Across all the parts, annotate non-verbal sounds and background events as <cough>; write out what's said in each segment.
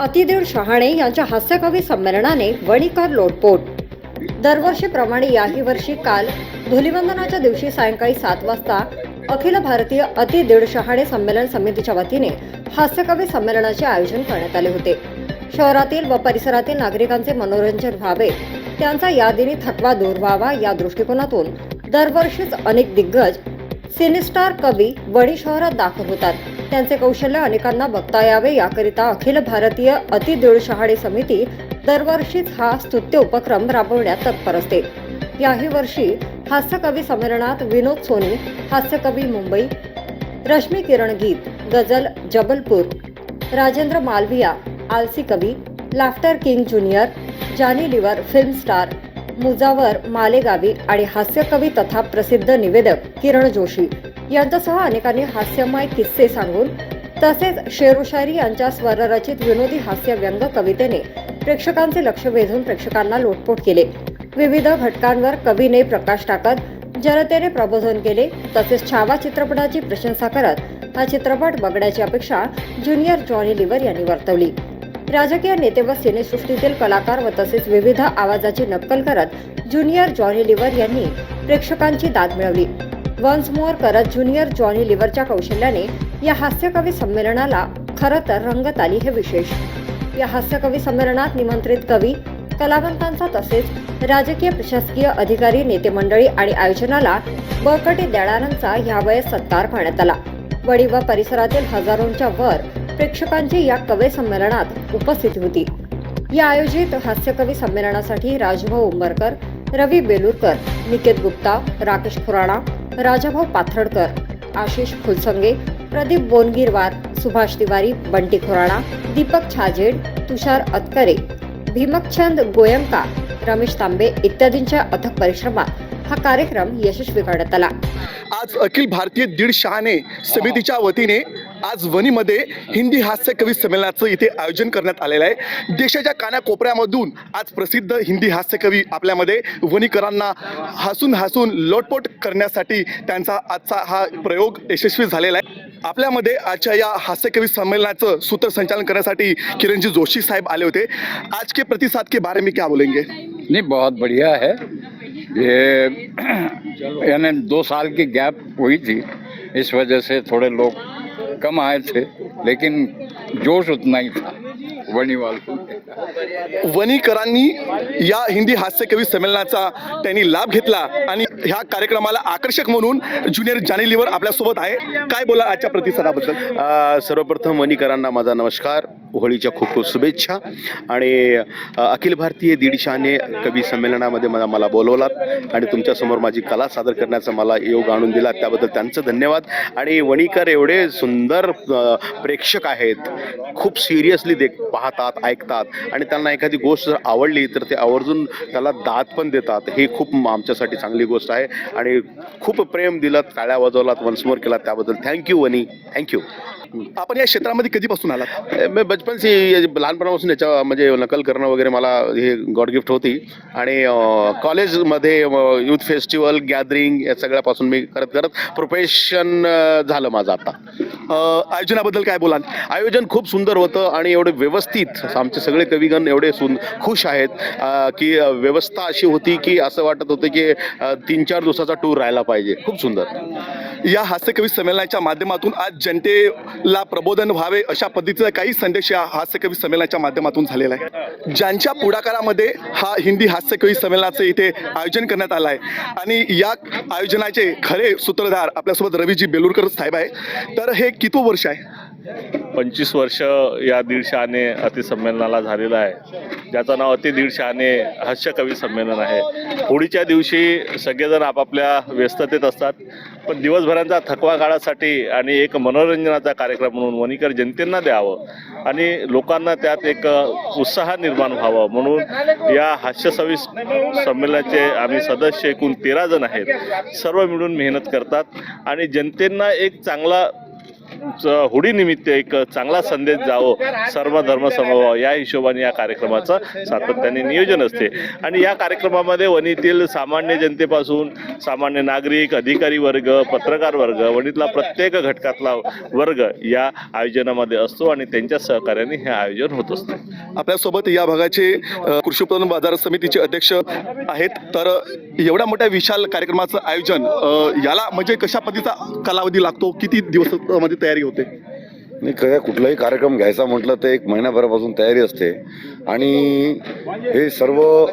अतिदेव शहाणे यांच्या हास्यकवी संमेलनाने वणीकर लोटपोट. दरवर्षीप्रमाणे याही वर्षी काल धुलिवंदनाच्या दिवशी सायंकाळी सात वाजता अखिल भारतीय अति दीड शहाणे संमेलन समितीच्या वतीने हास्यकवी संमेलनाचे आयोजन करण्यात आले होते. शहरातील व परिसरातील नागरिकांचे मनोरंजन व्हावे त्यांचा यादीने थकवा दूर व्हावा या दृष्टिकोनातून दरवर्षीच अनेक दिग्गज सिनेस्टार कवी वणी शहरात दाखल होतात. त्यांचे कौशल्य अनेकांना बघता यावे याकरिता अखिल भारतीय अति शहाणे समिती दरवर्षीच हा स्तुत्य उपक्रम राबवण्यात तत्पर असते. याही वर्षी हास्यकवी संमेलनात विनोद सोनी हास्यकवी मुंबई रश्मी किरण गीत गझल जबलपूर राजेंद्र मालविया आलसी कवी laughter king junior Johnny Lever film star Mujawar Malegavi आणि हास्यकवी तथा प्रसिद्ध निवेदक किरण जोशी. यांच्यासह अनेकांनी हास्यमय किस्से सांगून तसेच शेरोशायरी यांच्या स्वररचित विनोदी हास्य व्यंग कवितेने प्रेक्षकांचे लक्ष वेधून प्रेक्षकांना लोटपोट केले. विविध घटकांवर कवीने प्रकाश टाकत जनतेने प्रबोधन केले तसेच छावा चित्रपटाची प्रशंसा करत हा चित्रपट बघण्याची अपेक्षा ज्युनियर जॉनी लिव्हर यांनी वर्तवली. राजकीय नेते व सिनेसृष्टीतील कलाकार व तसेच विविध आवाजाची नक्कल करत ज्युनियर जॉनी लिव्हर यांनी प्रेक्षकांची दाद मिळवली. वन्स मोर करत ज्युनियर जॉनी लिव्हरच्या कौशल्याने या हास्यकवी संमेलनाला खरं तर रंगत आली हे विशेष. या हास्यकवी संमेलनात निमंत्रित कवी कलावंतांचा तसेच राजकीय प्रशासकीय अधिकारी नेते मंडळी आणि आयोजनाला बळकटी देणाऱ्यांचा यावेळेस सत्कार करण्यात आला. वडी व परिसरातील हजारोंच्या वर प्रेक्षकांची या कवी संमेलनात उपस्थिती होती. या आयोजित हास्यकवी संमेलनासाठी राजभाऊ उंबरकर रवी बेलूरकर निकेत गुप्ता राकेश खुराणा राजाभाऊ पाथर्डकर आशिष फुलसंगे प्रदीप बोनगिरवार सुभाष तिवारी बंटी खुराणा दीपक छाजेड तुषार अतकरे भीमकछंद गोयंका रमेश तांबे इत्यादींच्या अथक परिश्रमात हा कार्यक्रम यशस्वी करण्यात आला. आज अखिल भारतीय दीड शहाणे समितीच्या वतीने आज वणीमध्ये हिंदी हास्य कवी संमेलनाचं इथे आयोजन करण्यात आलेलं आहे. देशाच्या कानाकोपऱ्यामधून आज प्रसिद्ध हिंदी हास्य कवी आपल्यामध्ये वणीकरांना हसून हसून लोटपोट करण्यासाठी त्यांचा आजचा हा प्रयोग यशस्वी झालेला आहे. आपल्यामध्ये आजच्या या हास्यकवी संमेलनाचं सूत्रसंचालन करण्यासाठी किरणजी जोशी साहेब आले होते. आज के प्रतिसाद के बारे में क्या बोलेंगे? नहीं बहुत बढ़िया है। ये <clears throat> यानी दो साल की गैप हुई थी। इस वजह से थोड़े लोग कम आए थे लेकिन जोश उतना ही था वनीवाल को। वनीकरांनी या हिंदी हास्य कवी संमेलनाचा त्यांनी लाभ घेतला आणि ह्या कार्यक्रमाला आकर्षक म्हणून ज्युनियर जानी लिव्हर आपल्यासोबत आहे. काय बोला आजच्या प्रतिसादाबद्दल? सर्वप्रथम वनीकरांना माझा नमस्कार होळीच्या खूप खूप शुभेच्छा आणि अखिल भारतीय दीडशाने कवी संमेलनामध्ये मला मला बोलवलात आणि तुमच्यासमोर माझी कला सादर करण्याचा मला योग आणून दिला त्याबद्दल त्यांचं धन्यवाद. आणि वणीकर एवढे सुंदर प्रेक्षक आहेत खूप सिरियसली देख पाहतात ऐकतात. आणि त्यांना एखादी गोष्ट जर आवडली तर ते आवर्जून त्याला दाद पण देतात. ही खूप आमच्यासाठी चांगली गोष्ट आहे. आणि खूप प्रेम दिलं टाळ्या वाजवलात वन्समोर केला त्याबद्दल. थँक्यू वनी. थँक्यू आपण या क्षेत्रामध्ये कधीपासून आलात? मी बचपन से ये लहानपणापासून याच्या म्हणजे नकल करणं वगैरे मला हे गॉड गिफ्ट होती. आणि कॉलेजमध्ये युथ फेस्टिवल गॅदरिंग या सगळ्यापासून मी करत करत प्रोफेशन झालं माझं आता. आयोजनाबद्दल काय बोलाल? आयोजन खूप सुंदर होतं आणि एवढे व्यवस्थित आमचे सगळे कविगण एवढे सुन खुश आहेत की व्यवस्था अशी होती की असं वाटत होतं की तीन चार दिवसाचा टूर राहायला पाहिजे. खूप सुंदर. या हास्यकवी संमेलनाच्या माध्यमातून आज जनतेला प्रबोधन व्हावे अशा पद्धतीचा काही संदेश या हास्यकवी संमेलनाच्या माध्यमातून झालेला आहे. ज्यांच्या पुढाकारामध्ये हा हिंदी हास्यकवी संमेलनाचं इथे आयोजन करण्यात आलं आहे. आणि या आयोजनाचे खरे सूत्रधार आपल्यासोबत रवीजी बेलूरकर साहेब आहे. तर हे किती वर्ष आहे? पंचवीस वर्ष या दीडशहाने अतिसंमेलनाला झालेलं आहे. ज्याचं नाव अति दीडशहाने हास्यकवी संमेलन आहे. होळीच्या दिवशी सगळेजण आपापल्या व्यस्ततेत असतात. पण दिवसभरांचा थकवा काळासाठी आणि एक मनोरंजनाचा कार्यक्रम म्हणून वणीकर जनतेंना द्यावं आणि लोकांना त्यात एक उत्साह निर्माण व्हावं म्हणून या हास्यसवी संमेलनाचे आम्ही सदस्य एकूण तेरा जण आहेत. सर्व मिळून मेहनत करतात आणि जनतेंना एक चांगला च- होळीनिमित्त एक चांगला संदेश जावं सर्व धर्म समभाव या हिशोबाने या कार्यक्रमाचं सातत्याने नियोजन असते. आणि या कार्यक्रमामध्ये वणीतील सामान्य जनतेपासून सामान्य नागरिक अधिकारी वर्ग पत्रकार वर्ग वणीतला प्रत्येक घटकातला वर्ग या आयोजनामध्ये असतो आणि त्यांच्या सहकार्याने हे आयोजन होत असते. आपल्यासोबत या भागाचे कृषी उत्पन्न बाजार समितीचे अध्यक्ष आहेत. तर एवढ्या मोठ्या विशाल कार्यक्रमाचं आयोजन याला म्हणजे कशा पद्धतीचा कालावधी लागतो? किती दिवसामध्ये तयारी होते. नाही खरं कुठलाही कार्यक्रम घ्यायचा म्हटलं तर एक महिन्याभरापासून तयारी असते. आणि हे सर्व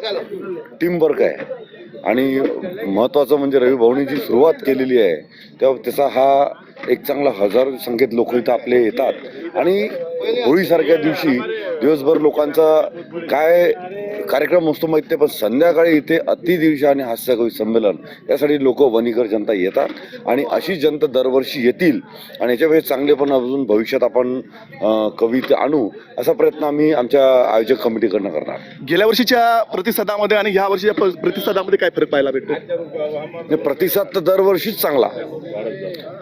टीमवर्क आहे. आणि महत्त्वाचं म्हणजे रवी भाऊनीची सुरुवात केलेली आहे तेव्हा त्याचा हा एक चांगला हजार संख्येत लोक इथं आपले येतात. आणि होळीसारख्या दिवशी दिवसभर लोकांचा काय कार्यक्रम असतो माहिती आहे पण संध्याकाळी इथे अतिदिवशी आणि हास्यकवी संमेलन यासाठी लोक वणीकर जनता येतात आणि अशी जनता दरवर्षी येतील आणि याच्यापेक्षा चांगलेपण अजून भविष्यात आपण कविता आणू असा प्रयत्न आम्ही आमच्या आयोजक कमिटीकडनं करणार. गेल्या वर्षीच्या प्रतिसादामध्ये आणि ह्या वर्षीच्या प्रतिसादामध्ये काय फरक पाहायला भेटतो? म्हणजे प्रतिसाद तर दरवर्षीच चांगला.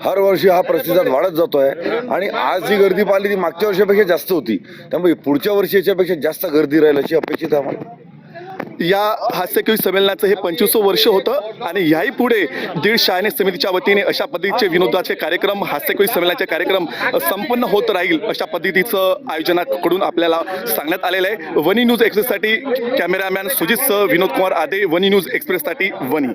हर वर्षी हा प्रतिसाद वाढत जातोय आणि आज जी गर्दी पाहिली ती मागच्या वर्षापेक्षा जास्त होती. त्यामुळे पुढच्या वर्षी याच्यापेक्षा जास्त गर्दी राहील अशी अपेक्षित आहे आम्हाला. या हास्यकवी संमेलनाचं हे पंचवीसवं वर्ष होतं आणि याही पुढे दीड शहाणे समितीच्या वतीने अशा पद्धतीचे विनोदाचे कार्यक्रम हास्यकवी संमेलनाचे कार्यक्रम संपन्न होत राहील अशा पद्धतीचं आयोजनाकडून आपल्याला सांगण्यात आलेलं आहे. वनी न्यूज एक्सप्रेससाठी कॅमेरामॅन सुजित सह विनोद कुमार आदे वनी न्यूज एक्सप्रेससाठी वनी.